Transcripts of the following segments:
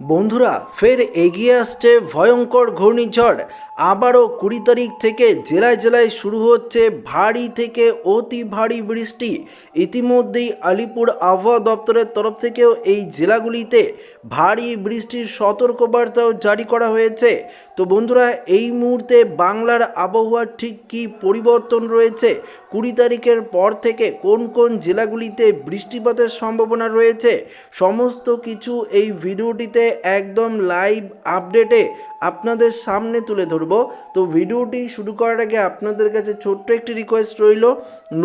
বন্ধুরা, ফের এগিয়ে আসছে ভয়ঙ্কর ঘূর্ণিঝড়। আবারও কুড়ি তারিখ থেকে জেলায় জেলায় শুরু হচ্ছে ভারী থেকে অতি ভারী বৃষ্টি। ইতিমধ্যেই আলিপুর আবহাওয়া দপ্তরের তরফ থেকেও এই জেলাগুলিতে ভারী বৃষ্টির সতর্কবার্তাও জারি করা হয়েছে। তো বন্ধুরা, এই মুহূর্তে বাংলার আবহাওয়ার ঠিক কী পরিবর্তন রয়েছে কুড়ি তারিখের পর থেকে কোন কোন জেলাগুলিতে বৃষ্টিপাতের সম্ভাবনা রয়েছে, সমস্ত কিছু এই ভিডিওটিতে একদম লাইভ আপডেটে আপনাদের সামনে তুলে ধরব। তো ভিডিওটি শুরু করার আগে আপনাদের কাছে ছোট্ট একটি রিকোয়েস্ট রইল।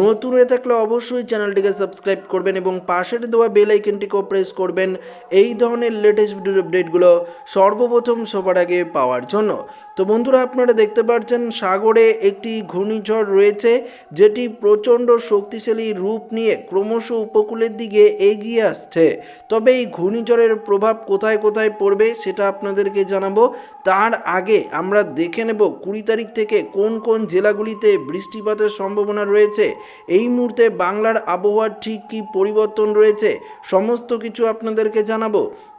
নতুন হয়ে থাকলে অবশ্যই চ্যানেলটিকে সাবস্ক্রাইব করবেন এবং পাশের দেওয়া বেল আইকনটিকেও প্রেস করবেন। এই ধরনের লেটেস্ট ভিডিওর আপডেটগুলো সর্বপ্রথম সবার আগে পাওয়ার জন্য। তো বন্ধুরা, আপনারা দেখতে পাচ্ছেন সাগরে একটি ঘূর্ণিঝড় রয়েছে, যেটি প্রচণ্ড শক্তিশালী রূপ নিয়ে ক্রমশ উপকূলের দিকে এগিয়ে আসছে। তবে এই ঘূর্ণিঝড়ের প্রভাব কোথায় কোথায় পড়বে সেটা আপনাদেরকে জানাব। তার আগে আমরা দেখে নেব কুড়ি তারিখ থেকে কোন কোন জেলাগুলিতে বৃষ্টিপাতের সম্ভাবনা রয়েছে। এই মুহূর্তে বাংলার আবহাওয়ার ঠিক কী পরিবর্তন রয়েছে, সমস্ত কিছু আপনাদেরকে জানাব।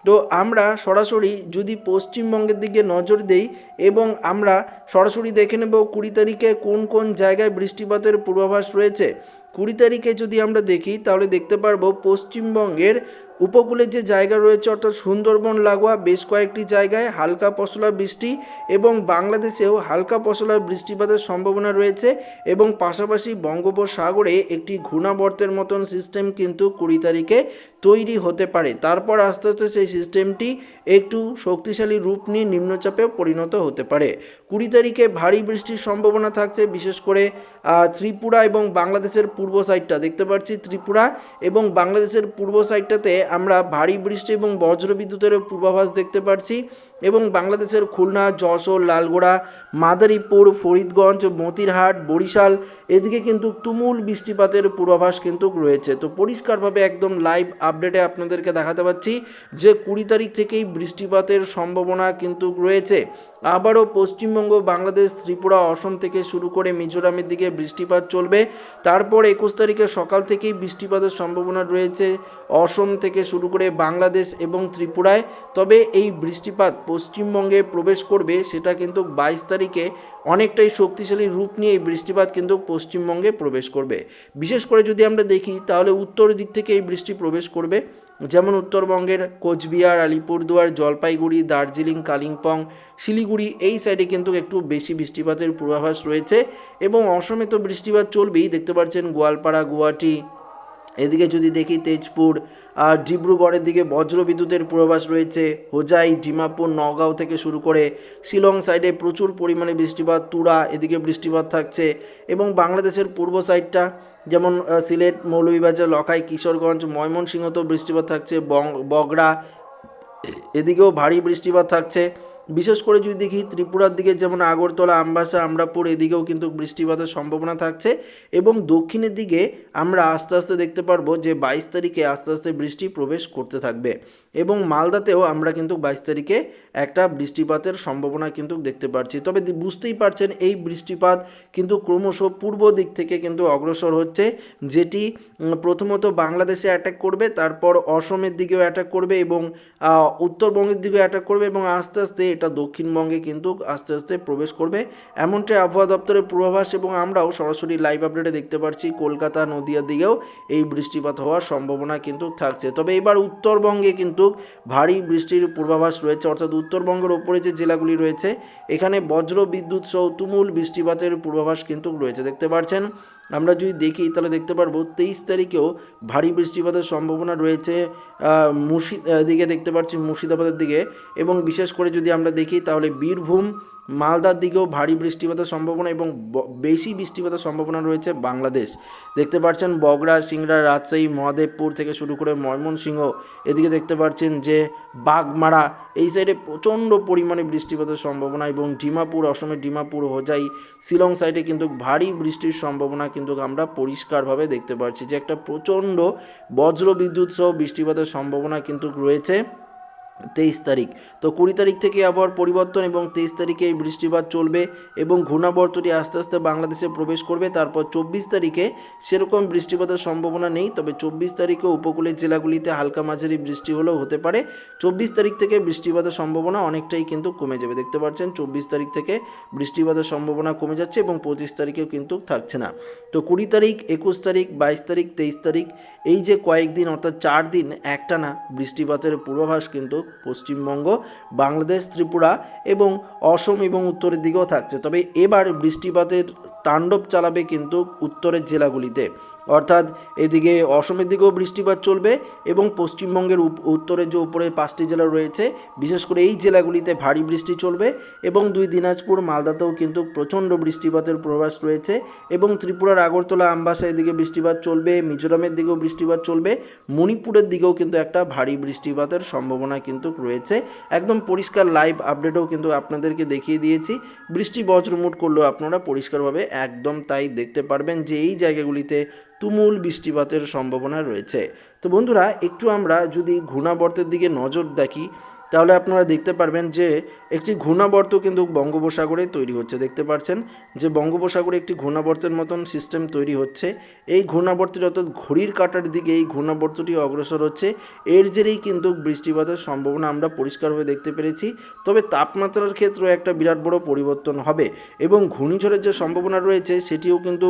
তো আমরা সরাসরি যদি পশ্চিমবঙ্গের দিকে নজর দেই এবং আমরা সরাসরি দেখে নেব কুড়ি তারিখে কোন কোন জায়গায় বৃষ্টিপাতের পূর্বাভাস রয়েছে। কুড়ি তারিখে যদি আমরা দেখি, তাহলে দেখতে পারব পশ্চিমবঙ্গের উপকূলের যে জায়গা রয়েছে, অর্থাৎ সুন্দরবন, লাগোয়া বেশ কয়েকটি জায়গায় হালকা পশলা বৃষ্টি এবং বাংলাদেশেও হালকা পশলা বৃষ্টিপাতের সম্ভাবনা রয়েছে এবং পাশাপাশি বঙ্গোপসাগরে একটি ঘূর্ণাবর্তের মতন সিস্টেম কিন্তু কুড়ি তারিখে তৈরি হতে পারে। তারপর আস্তে আস্তে সেই সিস্টেমটি একটু শক্তিশালী রূপ নিয়ে নিম্নচাপে পরিণত হতে পারে। কুড়ি তারিখে ভারী বৃষ্টির সম্ভাবনা থাকছে, বিশেষ করে ত্রিপুরা এবং বাংলাদেশের পূর্ব সাইডটা দেখতে পাচ্ছি ত্রিপুরা এবং বাংলাদেশের পূর্ব সাইডটাতে আমরা ভারী বৃষ্টি এবং বজ্রবিদ্যুতের পূর্বাভাস দেখতে পাচ্ছি এবং বাংলাদেশের খুলনা, যশোর, লালগোড়া, মাদারীপুর, ফরিদগঞ্জ, মতিরহাট, বরিশাল, এদিকে কিন্তু তুমুল বৃষ্টিপাতের পূর্বাভাস কিন্তু রয়েছে। তো পরিষ্কারভাবে একদম লাইভ আপডেটে আপনাদেরকে দেখাতে পাচ্ছি যে কুড়ি তারিখ থেকেই বৃষ্টিপাতের সম্ভাবনা কিন্তু রয়েছে। আবারও পশ্চিমবঙ্গ, বাংলাদেশ, ত্রিপুরা, অসম থেকে শুরু করে মিজোরামের দিকে বৃষ্টিপাত চলবে। তারপর একুশ তারিখে সকাল থেকেই বৃষ্টিপাতের সম্ভাবনা রয়েছে অসম থেকে শুরু করে বাংলাদেশ এবং ত্রিপুরায়। তবে এই বৃষ্টিপাত পশ্চিমবঙ্গে প্রবেশ করবে, সেটা কিন্তু বাইশ তারিখে অনেকটাই শক্তিশালী রূপ নিয়ে এই বৃষ্টিপাত কিন্তু পশ্চিমবঙ্গে প্রবেশ করবে। বিশেষ করে যদি আমরা দেখি, তাহলে উত্তর দিক থেকে এই বৃষ্টি প্রবেশ করবে। যেমন উত্তরবঙ্গের কোচবিহার, আলিপুরদুয়ার, জলপাইগুড়ি, দার্জিলিং, কালিম্পং, শিলিগুড়ি, এই সাইডে কিন্তু একটু বেশি বৃষ্টিপাতের পূর্বাভাস রয়েছে এবং অসমে তো বৃষ্টিপাত চলবেই, দেখতে পাচ্ছেন গোয়ালপাড়া, গুয়াহাটি। এদিকে যদি দেখি তেজপুর আর ডিব্রুগড়ের দিকে বজ্র বিদ্যুতের পূর্বাভাস রয়েছে। হোজাই, ডিমাপুর, নগাঁও থেকে শুরু করে শিলং সাইডে প্রচুর পরিমাণে বৃষ্টিপাত, তুরা, এদিকে বৃষ্টিপাত থাকছে এবং বাংলাদেশের পূর্ব সাইডটা যেমন সিলেট, মৌলভীবাজার, লখাই, কিশোরগঞ্জ ময়মনসিংহতেও বৃষ্টিপাত থাকছে বগড়া, এদিকেও ভারী বৃষ্টিপাত থাকছে। বিশেষ করে যদি দেখি ত্রিপুরার দিকে, যেমন আগরতলা, আমবাসা, আমরাপুর, এদিকেও কিন্তু বৃষ্টিপাতের সম্ভাবনা থাকছে এবং দক্ষিণের দিকে আমরা আস্তে আস্তে দেখতে পারব যে বাইশ তারিখে আস্তে আস্তে বৃষ্টি প্রবেশ করতে থাকবে। এবং মালদাতেও আমরা কিন্তু বাইশ তারিখে একটা বৃষ্টিপাতের সম্ভাবনা কিন্তু দেখতে পাচ্ছি তবে বুঝতেই পারছেন, এই বৃষ্টিপাত কিন্তু ক্রমশ পূর্ব দিক থেকে কিন্তু অগ্রসর হচ্ছে, যেটি প্রথমত বাংলাদেশে অ্যাটাক করবে, তারপর অসমের দিকেও অ্যাটাক করবে এবং উত্তরবঙ্গের দিকেও অ্যাটাক করবে এবং আস্তে আস্তে এটা দক্ষিণবঙ্গে কিন্তু আস্তে আস্তে প্রবেশ করবে। এমনটাই আবহাওয়া দপ্তরের পূর্বাভাস এবং আমরাও সরাসরি লাইভ আপডেটে দেখতে পাচ্ছি কলকাতা, নদিয়ার দিকেও এই বৃষ্টিপাত হওয়ার সম্ভাবনা কিন্তু থাকছে। তবে এবার উত্তরবঙ্গে কিন্তু ভারী বৃষ্টির পূর্বাভাস রয়েছে, অর্থাৎ উত্তরবঙ্গের ওপরে যে জেলাগুলি রয়েছে, এখানে বজ্র বিদ্যুৎ সহ তুমুল বৃষ্টিপাতের পূর্বাভাস কিন্তু রয়েছে। দেখতে পাচ্ছেন আমরা যদি দেখি, তাহলে দেখতে পারব তেইশ তারিখেও ভারী বৃষ্টিপাতের সম্ভাবনা রয়েছে মুর্শিদ দিকে দেখতে পাচ্ছি মুর্শিদাবাদের দিকে। এবং বিশেষ করে যদি আমরা দেখি, তাহলে বীরভূম মালদার দিকেও ভারী বৃষ্টিপাতের সম্ভাবনা এবং বেশি বৃষ্টিপাতের সম্ভাবনা রয়েছে বাংলাদেশ। দেখতে পাচ্ছেন বগড়া, সিংড়া, রাজশাহী, মহাদেবপুর থেকে শুরু করে ময়মনসিংহ, এদিকে দেখতে পাচ্ছেন যে বাগমারা, এই সাইডে প্রচণ্ড পরিমাণে বৃষ্টিপাতের সম্ভাবনা এবং ডিমাপুর, অসমের ডিমাপুর, হোজাই, শিলং সাইডে কিন্তু ভারী বৃষ্টির সম্ভাবনা কিন্তু আমরা পরিষ্কারভাবে দেখতে পাচ্ছি যে একটা প্রচণ্ড বজ্র বিদ্যুৎ সহ বৃষ্টিপাতের সম্ভাবনা কিন্তু রয়েছে। তেইশ তারিখ। তো কুড়ি তারিখ থেকে আবহাওয়ার পরিবর্তন এবং তেইশ তারিখে এই বৃষ্টিপাত চলবে এবং ঘূর্ণাবর্তটি আস্তে আস্তে বাংলাদেশে প্রবেশ করবে। তারপর চব্বিশ তারিখে সেরকম বৃষ্টিপাতের সম্ভাবনা নেই, তবে চব্বিশ তারিখে উপকূলের জেলাগুলিতে হালকা মাঝারি বৃষ্টি হলেও হতে পারে। চব্বিশ তারিখ থেকে বৃষ্টিপাতের সম্ভাবনা অনেকটাই কিন্তু কমে যাবে। দেখতে পাচ্ছেন, চব্বিশ তারিখ থেকে বৃষ্টিপাতের সম্ভাবনা কমে যাচ্ছে এবং পঁচিশ তারিখেও কিন্তু থাকছে না। তো কুড়ি তারিখ, একুশ তারিখ, বাইশ তারিখ, তেইশ তারিখ, এই যে কয়েকদিন অর্থাৎ চার দিন, একটানা বৃষ্টিপাতের পূর্বাভাস কিন্তু পশ্চিমবঙ্গ, বাংলাদেশ, ত্রিপুরা এবং অসম এবং উত্তরের দিকেও থাকছে। তবে এবার বৃষ্টিপাতের তাণ্ডব চালাবে কিন্তু উত্তরের জেলাগুলিতে। অর্থাৎ এদিকে অসমের দিকেও বৃষ্টিপাত চলবে এবং পশ্চিমবঙ্গের উত্তরের যে উপরে পাঁচটি জেলা রয়েছে, বিশেষ করে এই জেলাগুলিতে ভারী বৃষ্টি চলবে এবং দুই দিনাজপুর, মালদাতেও কিন্তু প্রচণ্ড বৃষ্টিপাতের প্রবাস রয়েছে এবং ত্রিপুরার আগরতলা, আমবাসা এদিকে বৃষ্টিপাত চলবে, মিজোরামের দিকেও বৃষ্টিপাত চলবে, মণিপুরের দিকেও কিন্তু একটা ভারী বৃষ্টিপাতের সম্ভাবনা কিন্তু রয়েছে। একদম পরিষ্কার লাইভ আপডেটও কিন্তু আপনাদেরকে দেখিয়ে দিয়েছি। বৃষ্টি বজ্রমুট করলেও আপনারা পরিষ্কারভাবে একদম তাই দেখতে পারবেন যে এই জায়গাগুলিতে তুমুল বৃষ্টিপাতের সম্ভাবনা রয়েছে। তো বন্ধুরা একটু আমরা যদি ঘূর্ণাবর্তের দিকে নজর দেখি তাহলে আপনারা দেখতে পারবেন যে একটি ঘূর্ণাবর্ত কিন্তু বঙ্গোপসাগরে তৈরি হচ্ছে। দেখতে পাচ্ছেন যে বঙ্গোপসাগরে একটি ঘূর্ণাবর্তের মতন সিস্টেম তৈরি হচ্ছে। এই ঘূর্ণাবর্তটি অর্থাৎ ঘড়ির কাঁটার দিকে এই ঘূর্ণাবর্তটি অগ্রসর হচ্ছে। এর জেরেই কিন্তু বৃষ্টিপাতের সম্ভাবনা আমরা পরিষ্কারভাবে দেখতে পেরেছি। তবে তাপমাত্রার ক্ষেত্রে একটা বিরাট বড় পরিবর্তন হবে এবং ঘূর্ণিঝড়ের যে সম্ভাবনা রয়েছে, সেটিও কিন্তু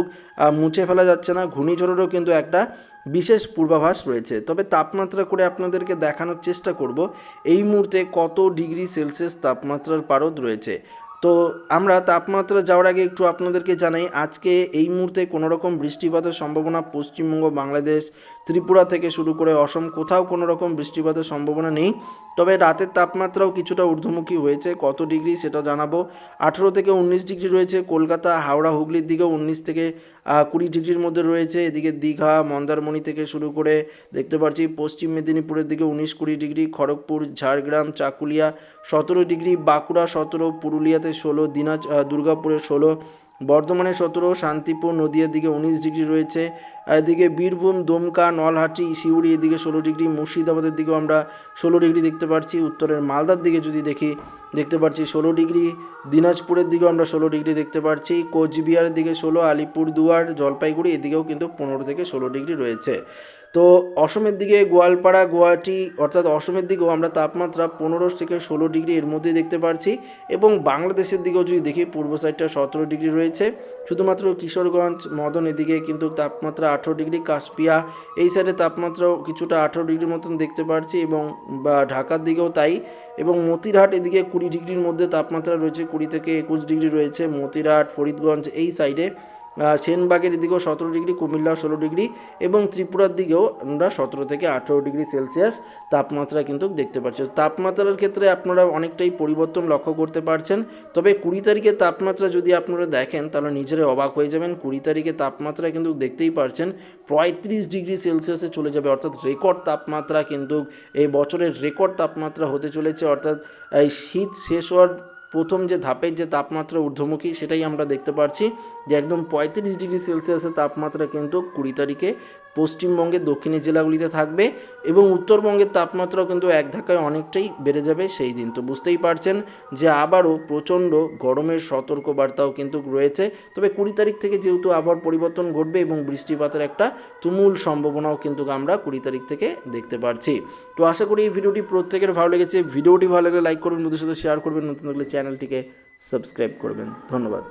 মুছে ফেলা যাচ্ছে না। ঘূর্ণিঝড়েরও কিন্তু একটা বিশেষ পূর্বাভাস রয়েছে। তবে তাপমাত্রা করে আপনাদেরকে দেখানোর চেষ্টা করব, এই মুহূর্তে কত ডিগ্রি সেলসিয়াস তাপমাত্রার পারদ রয়েছে। তো আমরা তাপমাত্রা যাওয়ার আগে একটু আপনাদেরকে জানাই, আজকে এই মুহূর্তে কোনো রকম বৃষ্টিপাতের সম্ভাবনা পশ্চিমবঙ্গ, বাংলাদেশ ত্রিপুরা থেকে শুরু করে অসম, কোথাও কোনো রকম বৃষ্টিপাতের সম্ভাবনা নেই। তবে রাতের তাপমাত্রাও কিছুটা ঊর্ধ্বমুখী হয়েছে। কত ডিগ্রি সেটা জানাব। আঠেরো থেকে উনিশ ডিগ্রি রয়েছে কলকাতা, হাওড়া, হুগলির দিকেও উনিশ থেকে কুড়ি ডিগ্রির মধ্যে রয়েছে। এদিকে দীঘা, মন্দারমণি থেকে শুরু করে দেখতে পাচ্ছি পশ্চিম মেদিনীপুরের দিকে উনিশ কুড়ি ডিগ্রি, খড়গপুর, ঝাড়গ্রাম, চাকুলিয়া সতেরো ডিগ্রি, বাঁকুড়া সতেরো, পুরুলিয়াতে ষোলো, দিনাজ দুর্গাপুরে ষোলো বর্ধমানে সতেরো, শান্তিপুর নদিয়ার দিকে উনিশ ডিগ্রি রয়েছে। এদিকে বীরভূম, দমকা, নলহাটি শিউড়ি এদিকে ষোলো ডিগ্রি, মুর্শিদাবাদের দিকেও আমরা ষোলো ডিগ্রি দেখতে পাচ্ছি উত্তরের মালদার দিকে যদি দেখি, দেখতে পাচ্ছি ষোলো ডিগ্রি। দিনাজপুরের দিকেও আমরা ষোলো ডিগ্রি দেখতে পাচ্ছি কোচবিহারের দিকে ষোলো, আলিপুরদুয়ার, জলপাইগুড়ি, এদিকেও কিন্তু পনেরো থেকে ষোলো ডিগ্রি রয়েছে। তো অসমের দিকে গোয়ালপাড়া, গুয়াহাটি, অর্থাৎ অসমের দিকেও আমরা তাপমাত্রা পনেরো থেকে ষোলো ডিগ্রি এর মধ্যেই দেখতে পাচ্ছি এবং বাংলাদেশের দিকেও যদি দেখি, পূর্ব সাইডটা সতেরো ডিগ্রি রয়েছে। শুধুমাত্র কিশোরগঞ্জ, মদন এদিকে কিন্তু তাপমাত্রা আঠেরো ডিগ্রি কাশপিয়া এই সাইডে তাপমাত্রাও কিছুটা আঠেরো ডিগ্রির মতন দেখতে পাচ্ছি এবং বা ঢাকার দিকেও তাই এবং মতিরহাট এদিকে কুড়ি ডিগ্রির মধ্যে তাপমাত্রা রয়েছে, কুড়ি থেকে একুশ ডিগ্রি রয়েছে। মতিরহাট, ফরিদগঞ্জ এই সাইডে সেনবাগের এদিকেও সতেরো ডিগ্রি কুমিল্লা ষোলো ডিগ্রি এবং ত্রিপুরার দিকেও আমরা সতেরো থেকে আঠেরো ডিগ্রি সেলসিয়াস তাপমাত্রা কিন্তু দেখতে পাচ্ছি। তাপমাত্রার ক্ষেত্রে আপনারা অনেকটাই পরিবর্তন লক্ষ্য করতে পারছেন। তবে কুড়ি তারিখের তাপমাত্রা যদি আপনারা দেখেন, তাহলে নিজেরাই অবাক হয়ে যাবেন। কুড়ি তারিখে তাপমাত্রা কিন্তু দেখতেই পারছেন, পঁয়ত্রিশ ডিগ্রি সেলসিয়াসে চলে যাবে। অর্থাৎ রেকর্ড তাপমাত্রা কিন্তু এই বছরের রেকর্ড তাপমাত্রা হতে চলেছে। অর্থাৎ এই শীত শেষ হওয়ার প্রথম যে ধাপের যে তাপমাত্রা ঊর্ধ্বমুখী সেটাই আমরা দেখতে পাচ্ছি যে একদম পঁয়ত্রিশ ডিগ্রি সেলসিয়াসের তাপমাত্রা কিন্তু কুড়ি তারিখে পশ্চিমবঙ্গের দক্ষিণের জেলাগুলিতে থাকবে এবং উত্তরবঙ্গের তাপমাত্রাও কিন্তু এক ধাক্কায় অনেকটাই বেড়ে যাবে সেই দিন। তো বুঝতেই পারছেন যে আবারও প্রচণ্ড গরমের সতর্ক বার্তাও কিন্তু রয়েছে। তবে কুড়ি তারিখ থেকে যেহেতু আবহাওয়ার পরিবর্তন ঘটবে এবং বৃষ্টিপাতের একটা তুমুল সম্ভাবনাও কিন্তু আমরা কুড়ি তারিখ থেকে দেখতে পারছি। তো আশা করি এই ভিডিওটি প্রত্যেকের ভালো লেগেছে। ভিডিওটি ভালো লাগলে লাইক করবেন, বন্ধুদের সাথে শেয়ার করবেন। নতুন থাকলে চ্যানেলটিকে সাবস্ক্রাইব করবেন। ধন্যবাদ।